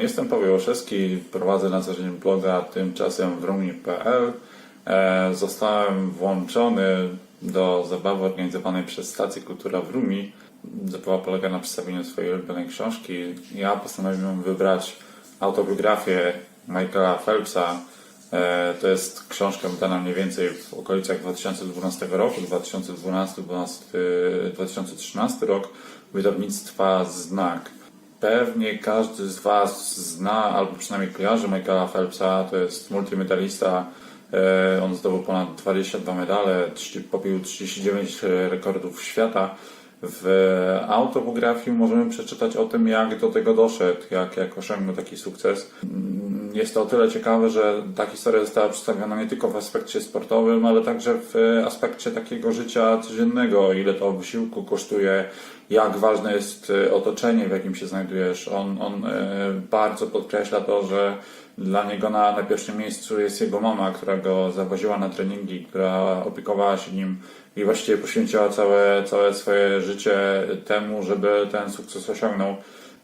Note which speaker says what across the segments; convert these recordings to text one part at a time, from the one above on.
Speaker 1: Jestem Paweł Olszewski, prowadzę na co dzień bloga tymczasem w Rumi.pl. E, Zostałem włączony do zabawy organizowanej przez Stację Kultura w Rumi. Zabawa polega na przedstawieniu swojej ulubionej książki. Ja postanowiłem wybrać autobiografię Michaela Phelpsa. E, To jest książka wydana mniej więcej w okolicach 2012 roku, 2012, 2013 rok, wydawnictwa Znak. Pewnie każdy z Was zna albo przynajmniej kojarzy Michaela Phelpsa. To jest multimedalista. E, On zdobył ponad 22 medale, 30 pobił 39 rekordów świata. W autobiografii możemy przeczytać o tym, jak do tego doszedł, jak, jak osiągnął taki sukces. Jest to o tyle ciekawe, że ta historia została przedstawiona nie tylko w aspekcie sportowym, ale także w aspekcie takiego życia codziennego, ile to wysiłku kosztuje, jak ważne jest e, otoczenie, w jakim się znajdujesz. On, on e, bardzo podkreśla to, że dla niego na, na pierwszym miejscu jest jego mama, która go zawoziła na treningi, która opiekowała się nim i właściwie poświęciła całe, całe swoje życie temu, żeby ten sukces osiągnął.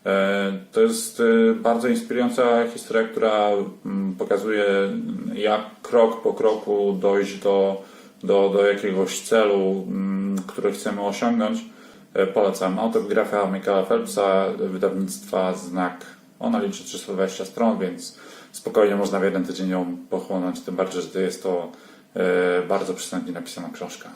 Speaker 1: E, To jest e, bardzo inspirująca historia, która mm, pokazuje, jak krok po kroku dojść do, do, do jakiegoś celu, mm, który chcemy osiągnąć. E, Polecam. Autobiografia Michaela Phelpsa, wydawnictwa Znak. Ona liczy 320 stron, więc spokojnie można w jeden tydzień ją pochłonąć, tym bardziej, że jest to bardzo przystępnie napisana książka.